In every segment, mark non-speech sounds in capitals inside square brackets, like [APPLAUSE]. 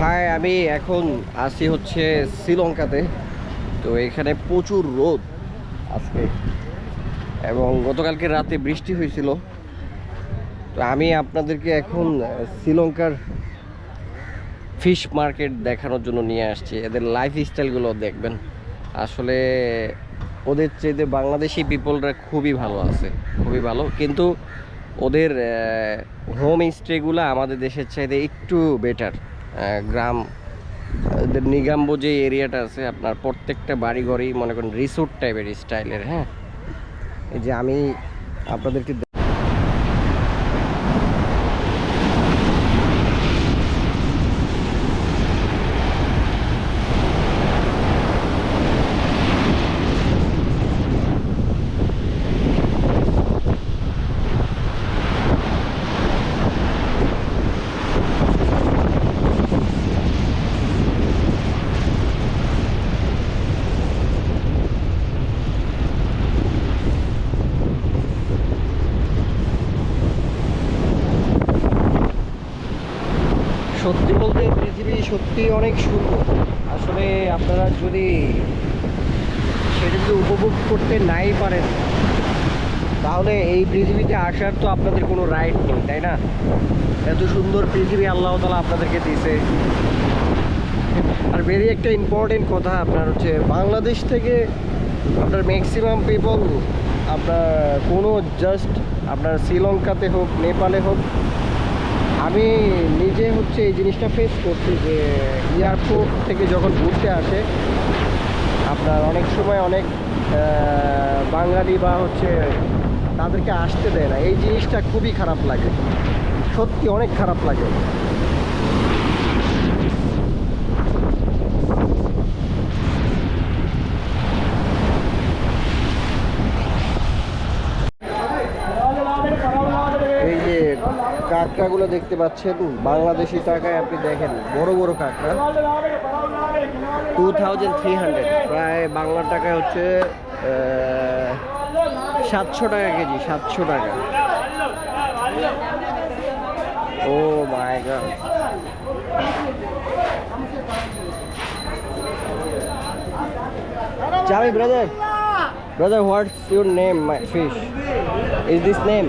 High আমি এখন আসি হচ্ছে শ্রীলঙ্কাতে। তো এখানে প্রচুর রোদ আজকে। এবং গতকালকে রাতে বৃষ্টি হয়েছিল। তো আমি আপনাদেরকে এখন শ্রীলঙ্কার ফিশ মার্কেট দেখানোর জন্য নিয়ে আসছি। এদের লাইফ স্টাইলগুলো দেখবেন। আসলে ওদের চেয়ে বাংলাদেশি পিপলরা খুবই ভালো আছে। খুবই ভালো। কিন্তু ওদের হোম স্টেগুলো আমাদের দেশের চাইতে একটু বেটার গ্রাম, ওদের নিগাম্ব যে এরিয়াটা আছে, আপনার প্রত্যেকটা বাড়িঘরই মনে করেন রিসোর্ট টাইপের স্টাইলের হ্যাঁ? এই যে আমি আপনাদেরকে দে- সত্যি বলতে পৃথিবী সত্যি অনেক সুন্দর আসলে আপনারা যদি সেটা যদি উপভোগ করতে নাই পারেন, তাহলে এই পৃথিবীতে আসার তো আপনাদের কোনো রাইট নেই, তাই না? এত সুন্দর পৃথিবী আল্লাহ তালা আপনাদেরকে দিয়েছে। আর ভেরি একটা ইম্পর্টেন্ট কথা আপনার হচ্ছে, বাংলাদেশ থেকে আপনার ম্যাক্সিমাম পিপল আপনার কোনো জাস্ট আপনার শ্রীলঙ্কাতে হোক, নেপালে হোক আমি নিজে হচ্ছে এই জিনিসটা ফেস করছি যে এয়ারপোর্ট থেকে যখন ঘুরতে আসে, আপনার অনেক সময় অনেক বাঙালি বা হচ্ছে তাদেরকে আসতে দেয় না। এই জিনিসটা খুবই খারাপ লাগে। সত্যি অনেক খারাপ লাগে এই যে কাঁকড়াগুলো দেখতে পাচ্ছেন, বাংলাদেশি টাকায় আপনি দেখেন, বড় বড় কাঁকড়া। টু থাউজেন্ড থ্রি হান্ড্রেড প্রায় বাংলা টাকায় হচ্ছে সাতশো টাকা কেজি, সাতশো টাকা। ও my God. Chami brother brother, what's your name, my fish? Is this name?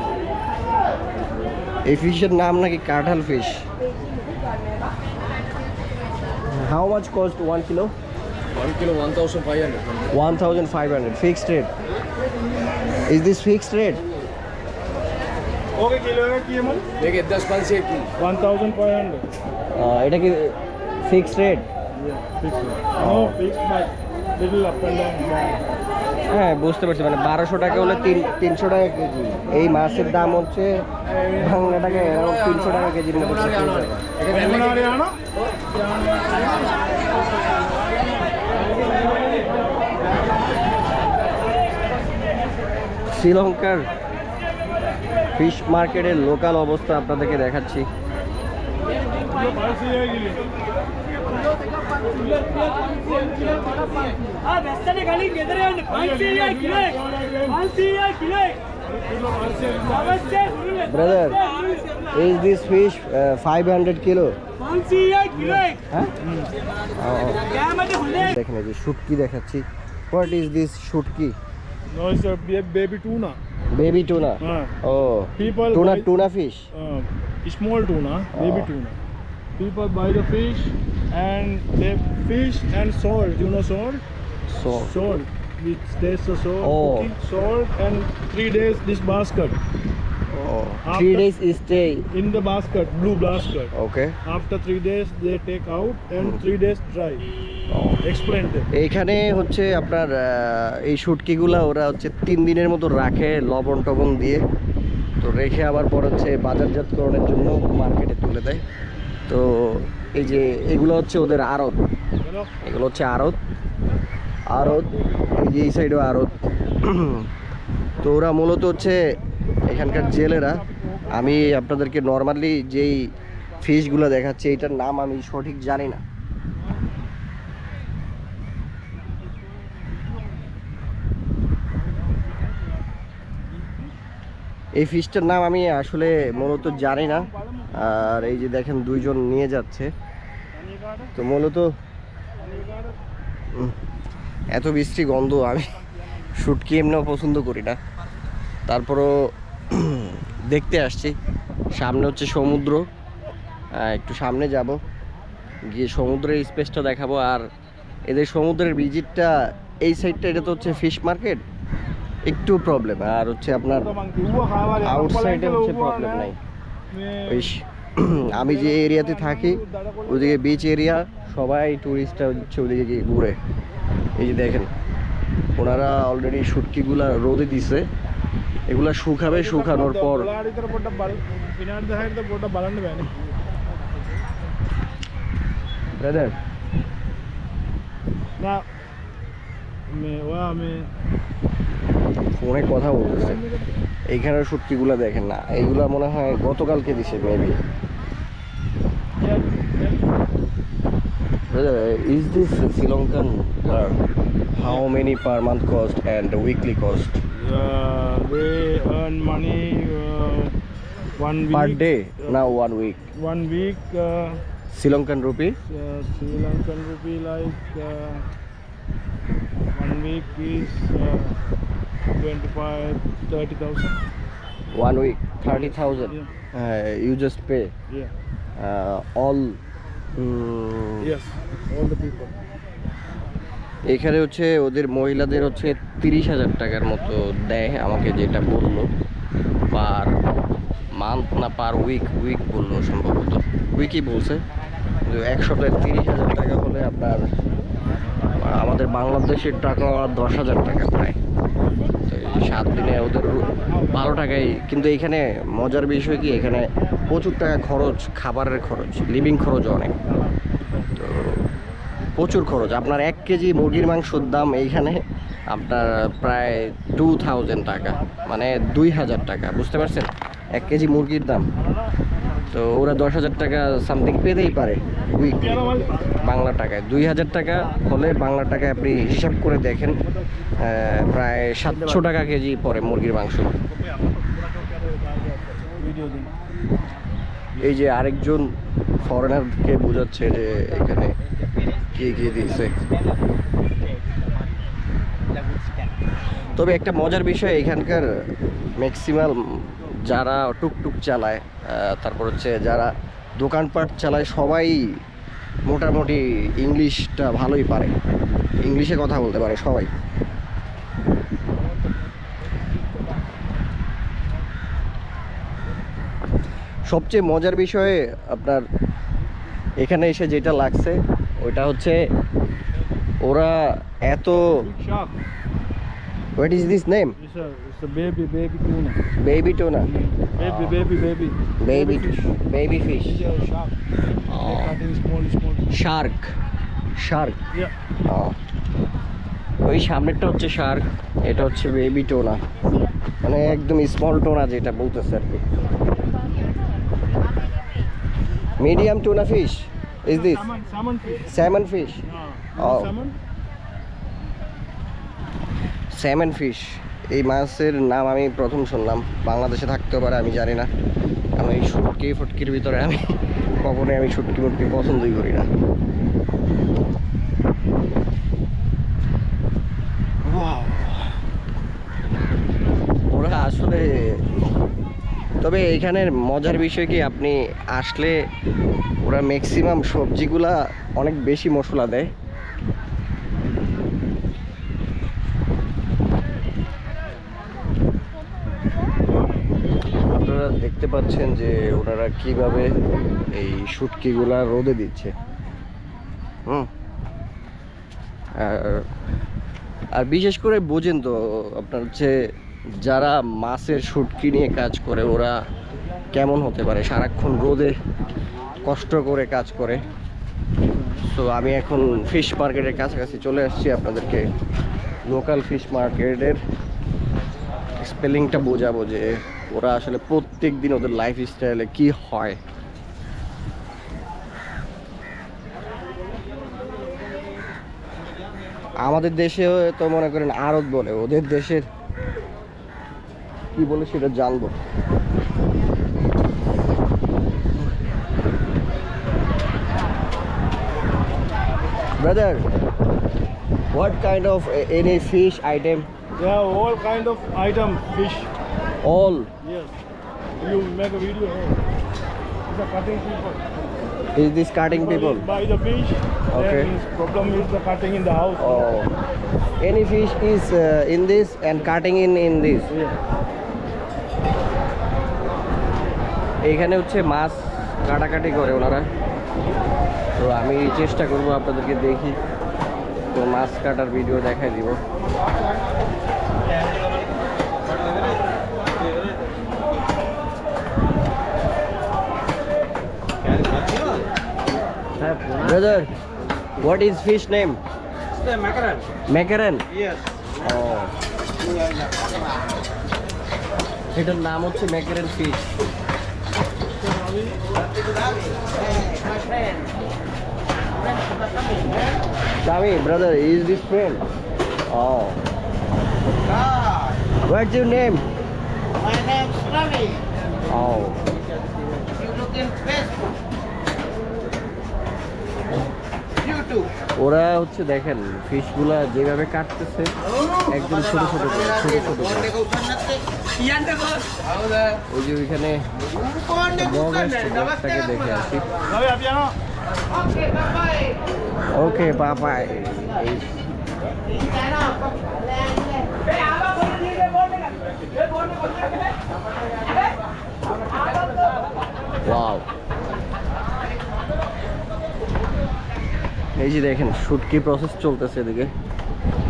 এই ফিশের নাম নাকি কাঁঠাল fish how much cost one kilo One kilo, one thousand five hundred. One thousand five hundred fixed rate is this fixed rate okay kilo का की मन देखिए दस पाँच से की वन थाउजेंड फाइव हंड्रेड এটা কি fixed rate fix no fix by little up and down হ্যাঁ বুঝতে পারছি। মানে বারোশো টাকা হলে তিন, তিনশো টাকা কেজি। এই মাছের দাম হচ্ছে ভাঙাটাকে তিনশো টাকা কেজি শ্রীলঙ্কার ফিশ মার্কেটের লোকাল অবস্থা আপনাদেরকে দেখাচ্ছি। Brother, is this fish uh, 500 kilo? Huh? Hundred kilo দেখেন এই যে শুটকি No, it's a baby tuna. Baby tuna. Uh, oh. People. Tuna, tuna fish. Uh, small tuna, baby uh. tuna. People buy the fish and they fish and salt you know salt so salt which tastes the salt Oh. cooking, salt and three days this basket three days stay in the basket blue basket okay after three days they take out and three days dry এইখানে হচ্ছে আপনার এই শুটকিগুলা ওরা হচ্ছে তিন দিনের মতো রাখে লবণ টবণ দিয়ে তো রেখে আবার পর হচ্ছে বাজারজাতকরণের জন্য মার্কেটে তুলে দেয় তো এই যে এগুলো হচ্ছে ওদের আড়ত। এগুলো হচ্ছে আড়ত। আড়ত, এই যে এই সাইডেও আড়ত। তো ওরা মূলত হচ্ছে এখানকার জেলেরা। আমি আপনাদেরকে নর্মালি যেই ফিশগুলো দেখাচ্ছি এটার নাম আমি সঠিক জানি না। এই ফিশটার নাম আমি আসলে মূলত জানি না। আর এই যে দেখেন দুইজন নিয়ে যাচ্ছে। তো মূলত এত বৃষ্টি গন্ধ আমি শুটকি এমনিও পছন্দ করি না। তারপরও দেখতে আসছি। সামনে হচ্ছে সমুদ্র। একটু সামনে যাব। গিয়ে সমুদ্রের স্পেসটা দেখাবো। আর এদের সমুদ্রের ভিজিটটা এই সাইডটা এটা তো হচ্ছে ফিশ মার্কেট একটু প্রবলেম আর হচ্ছে আপনার আউটসাইডে হচ্ছে প্রবলেম নাই। [CLEARS THROAT] আমি যে এরিয়াতে থাকি ওদিকে বিচ এরিয়া সবাই টুরিস্টরা হচ্ছে ওদিকে গিয়ে ঘুরে। এই যে দেখেন, ওনারা অলরেডি শুটকিগুলা রোদে দিছে। এগুলা শুকাবে শুকানোর পর। ব্রাদার ফোনে কথা বলতেছে এইখানের শুটকিগুলা দেখেন না এইগুলা মনে হয় গতকালকে দিছে maybe uh, many per month cost and weekly cost Uh, they earn money uh, one week. per day? Now one week. One week. Uh, Sri Lankan rupee. uh, Sri Lankan rupee like uh, one week is uh, 25 30,000 One week, thirty thousand. Yeah. Uh, you just pay? Yeah. Uh, all. mm, yes all the people. এখানে হচ্ছে ওদের মহিলাদের হচ্ছে তিরিশ হাজার টাকার মতো দেয় আমাকে যেটা বলল। পার মান্থ না পার উইক উইক বলল সম্ভবত। উইকই বলছে। কিন্তু এক সপ্তাহে তিরিশ হাজার টাকা হলে আপনার আমাদের বাংলাদেশের টাকা দশ হাজার টাকা প্রায়। সাত দিনে ওদের ভালো টাকায়। কিন্তু এখানে মজার বিষয় কি, এখানে প্রচুর টাকা খরচ, খাবারের খরচ লিভিং খরচ অনেক। তো প্রচুর খরচ। আপনার এক কেজি মুরগির মাংসর দাম এইখানে আপনার প্রায় টু থাউজেন্ড টাকা মানে দুই হাজার টাকা, বুঝতে পারছেন? এক কেজি মুরগির দাম। তো ওরা দশ হাজার টাকা সামথিং পেতেই পারে বাংলা টাকায়। দুই হাজার টাকা হলে বাংলা টাকায় আপনি হিসাব করে দেখেন প্রায় সাতশো টাকা কেজি পরে মুরগির মাংস। এই যে আরেকজন ফরেনারকে বোঝাচ্ছে যে এখানে কি কি দিয়েছে। তবে একটা মজার বিষয়, এখানকার ম্যাক্সিমাম যারা টুকটুক চালায় তারপর হচ্ছে যারা দোকানপাট চালায়, সবাই মোটামুটি ইংলিশটা ভালোই পারে। ইংলিশে কথা বলতে পারে সবাই। সবচেয়ে মজার বিষয়ে আপনার এখানে এসে যেটা লাগছে, ওইটা হচ্ছে ওরা এত shark what is this name it's a it's a baby baby tuna baby tuna baby baby baby baby baby fish It's a shark They're cutting small small shark shark yeah Oh. ওই সামনেরটা হচ্ছে Shark এটা হচ্ছে baby টোনা মানে একদম small টোনা যেটা বলতেছে আর কি medium tuna fish is this fish salmon fish Oh. salmon salmon fish এই মাছের নাম আমি প্রথম শুনলাম। বাংলাদেশে থাকতেও পারে, আমি জানি না। কারণ এই শুটকি, ফুটকির ভিতরে আমি কখনোই আমি শুটকি, ফুটকি পছন্দই করি না। ওরা আসলে তবে এখানের মজার বিষয় কি, আপনি আসলে ওরা ম্যাক্সিমাম সবজিগুলা অনেক বেশি মশলা দেয় আপনারা দেখতে পাচ্ছেন যে ওনারা কীভাবে এই শুটকিগুলা রোদে দিচ্ছে। হুম। আর আর বিশেষ করে বোঝেন তো, আপনার হচ্ছে যারা মাছের শুটকি নিয়ে কাজ করে, ওরা কেমন হতে পারে? সারাক্ষণ রোদে কষ্ট করে কাজ করে। তো আমি এখন ফিশ মার্কেটের কাছাকাছি চলে আসছি আপনাদেরকে। লোকাল ফিশ মার্কেটের স্পেলিংটা বোঝাবো যে ওরা আসলে প্রত্যেক দিন ওদের লাইফ স্টাইলে কি হয়? আমাদের দেশে তো মনে করেন আরত বলে ওদের দেশের কি বলে সেটা জানব। Brother what kind of eh, any fish item? Yeah all kind of item fish. All? You make a video here. It's a cutting people. is this cutting people? Buy the fish. Okay. Then his problem is the cutting in the house. Oh, any fish is uh, in this and cutting in in this. Yeah. এইখানে হচ্ছে মাছ কাটাকাটি করে ওনারা তো আমি চেষ্টা করব আপনাদেরকে দেখি তো মাছ কাটার ভিডিও দেখাই দিব Brother, what is fish name? mackerel. Mackerel. Yes. Oh. এটার নাম হচ্ছে mackerel fish Sami, brother, is this friend? Oh. What's your name? My name's Ravi. Oh. You look in Facebook. ওরা হচ্ছে দেখেন ফিশগুলা যেভাবে কাটতেছে একদম ছোট ছোট করে, ছোট ছোট করে। ওই যে ওইখানে দেখে আসি. ওকে বাবাই ওয়াও এই যে দেখেন, শুটকি প্রসেস চলতেছে এদিকে।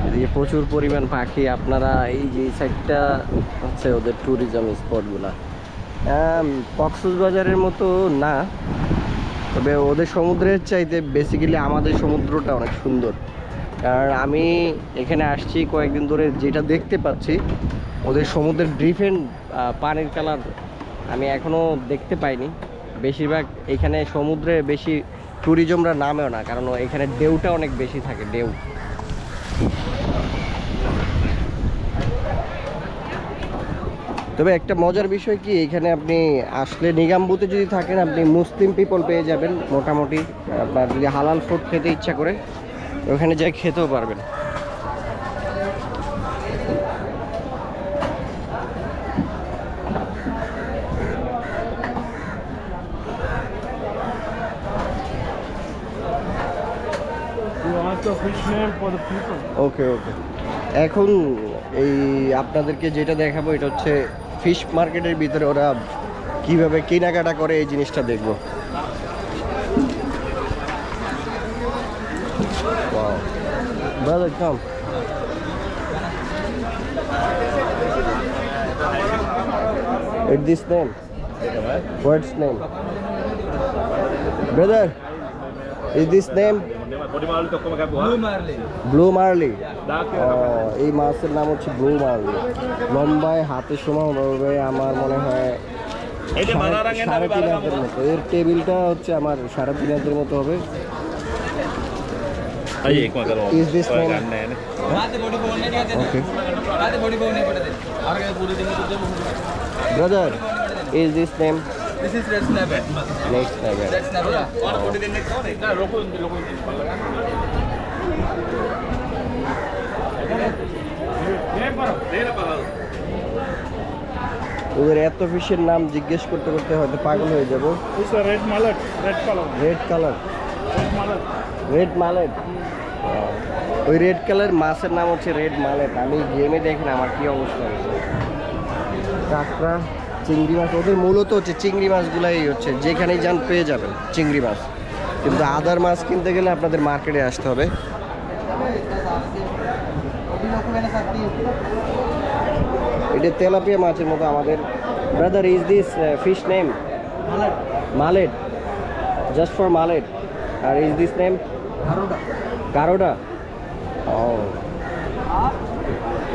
এদিকে প্রচুর পরিমাণ পাখি। আপনারা এই যে সাইডটা হচ্ছে ওদের ট্যুরিজম স্পটগুলা কক্সবাজারের মতো না, তবে ওদের সমুদ্রের চাইতে বেসিক্যালি আমাদের সমুদ্রটা অনেক সুন্দর। কারণ আমি এখানে আসছি কয়েকদিন ধরে, যেটা দেখতে পাচ্ছি, ওদের সমুদ্রের ডিফেন্ট পানির কালার আমি এখনও দেখতে পাইনি। বেশিরভাগ এখানে সমুদ্রে বেশি ট্যুরিজমরা নামেও না, কারণ এখানে ডেউটা অনেক বেশি থাকে, ডেউ। তবে একটা মজার বিষয় কি, এখানে আপনি আসলে নিগাম্বুতে যদি থাকেন, আপনি মুসলিম পিপল পেয়ে যাবেন, মোটামুটি। আপনার যদি হালাল ফুড খেতে ইচ্ছা করে, ওখানে যাই খেতেও পারবেন You ask the fish name for the people. ওকে ওকে এখন এই আপনাদেরকে যেটা দেখাবো এটা হচ্ছে ফিশ মার্কেটের ভিতরে ওরা কীভাবে কেনাকাটা করে এই জিনিসটা দেখব. Brother, come. It's this name. What's name? Brother? Blue marlin এই মাছের নাম হচ্ছে ব্লু মার্লি। লম্বায় হাতে সময় হবে আমার মনে হয় সাড়ে- তিন হাতের মতো। এর টেবিলটা হচ্ছে আমার সাড়ে তিন হাতের মতো হবে। Is this name? Okay. Brother, is this name? This is red snapper. Next level. Red snapper. ওদের এত ফিশের নাম জিজ্ঞেস করতে করতে হয়তো পাগল হয়ে যাব। Red mullet, red red colour red mullet ওই রেড কালার মাছের নাম হচ্ছে রেড মালেট আমি গেমে দেখেন আমার কি অবস্থা হয়েছে। কাঁকড়া। চিংড়ি মাছ ওদের মূলত হচ্ছে চিংড়ি মাছগুলাই হচ্ছে যেখানেই যান পেয়ে যাবেন চিংড়ি মাছ। কিন্তু আদার মাছ কিনতে গেলে আপনাদের মার্কেটে আসতে হবে। এটা তেলাপিয়া মাছের মতো আমাদের। Brother is this fish name mullet. Just for mullet. R is this name গারোডা। গারোডা। ও।